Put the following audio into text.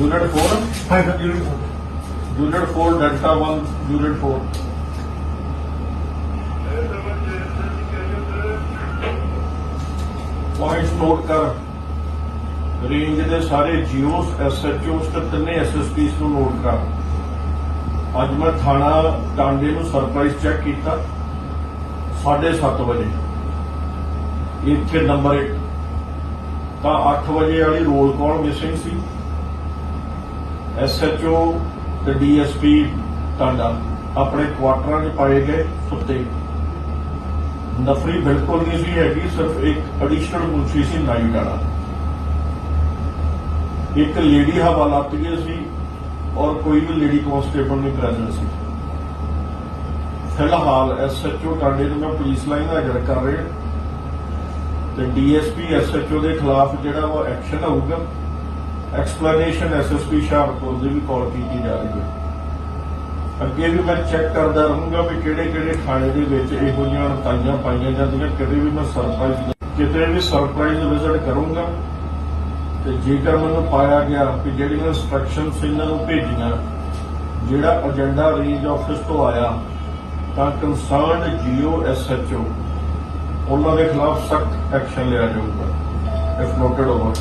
Unit four unit four delta 1 unit 4 point note ਕਰ। Range ਦੇ ਸਾਰੇ ਜੀਓਸ ਐਸਐਚਓਸ ਤੇ ਤਿੰਨੇ ਐਸਐਸਪੀਸ ਨੂੰ ਨੋਟ ਕਰ। ਅੱਜ ਮੈਂ ਥਾਣਾ ਟਾਂਡੇ ਨੂੰ ਸਰਪ੍ਰਾਈਜ਼ ਚੈੱਕ ਕੀਤਾ। 7:30 ਵਜੇ। ਇੱਥੇ ਨੰਬਰ 1 ਤਾਂ 8 ਵਜੇ ਵਾਲੀ ਰੋਲ ਕਾਲ ਮਿਸਿੰਗ ਸੀ। ਐਸਐਚਓ ਤੇ ਡੀਐਸਪੀ ਟਾਂਡਾ ਆਪਣੇ ਕੁਆਟਰਾਂ 'ਚ ਪਾਏ ਗਏ ਸੁੱਤੇ। ਨਫਰੀ ਬਿਲਕੁਲ ਨਹੀਂ ਸੀ ਹੈਗੀ, ਸਿਰਫ ਇੱਕ ਐਡੀਸ਼ਨਲ ਮੁਨਸ਼ੀ ਸੀ ਨਾਈਟ ਵਾਲਾ। ਇੱਕ ਲੇਡੀ ਹਵਾਲਾਤ ਗਈ ਸੀ ਔਰ ਕੋਈ ਵੀ ਲੇਡੀ ਕਾਂਸਟੇਬਲ ਨਹੀਂ ਪ੍ਰੈਜ਼ੈਂਟ ਸੀ। ਫਿਲਹਾਲ ਐਸਐਚਓ ਟਾਂਡੇ ਨੂੰ ਮੈਂ ਪੁਲਿਸ ਲਾਈਨ ਹਾਜ਼ਰ ਕਰ ਰਿਹਾ। ਤੇ ਡੀਐਸਪੀ ਐਸਐਚਓ ਦੇ ਖਿਲਾਫ ਜਿਹੜਾ ਉਹ ਐਕਸ਼ਨ ਹੋਊਗਾ ਐਕਸਪਲੇਨੇਸ਼ਨ ਐਸਐਸਪੀ ਸ਼ਾਹਪੁਰ ਦੀ ਵੀ ਕਾਲ ਕੀਤੀ ਜਾ ਰਹੀ ਹੈ। ਅੱਗੇ ਵੀ ਮੈਂ ਚੈੱਕ ਕਰਦਾ ਰਹੂੰਗਾ ਵੀ ਕਿਹੜੇ ਕਿਹੜੇ ਥਾਣੇ ਦੇ ਵਿੱਚ ਇਹੋ ਜਿਹੀਆਂ ਅਣਤਾਈਆਂ ਪਾਈਆਂ ਜਾਂਦੀਆਂ, ਕਿਤੇ ਵੀ ਮੈਂ ਸਰਪ੍ਰਾਈਜ਼ ਕਿਤੇ ਵੀ ਸਰਪ੍ਰਾਈਜ਼ ਵਿਜ਼ਿਟ ਕਰੂੰਗਾ। ਤੇ ਜੇਕਰ ਮੈਨੂੰ ਪਾਇਆ ਗਿਆ ਕਿ ਜਿਹੜੀਆਂ ਇਨਸਟਰਕਸ਼ਨਸ ਇਹਨਾਂ ਨੂੰ ਭੇਜੀਆਂ, ਜਿਹੜਾ ਏਜੰਡਾ ਰੇਂਜ ਆਫਿਸ ਤੋਂ ਆਇਆ ਤਾਂ ਕੰਸਰਨਡ ਜੀਓ ਐਸਐਚਓ ਉਹਨਾਂ ਦੇ ਖਿਲਾਫ ਸਖਤ ਐਕਸ਼ਨ ਲਿਆ ਜਾਊਗਾ। If noted over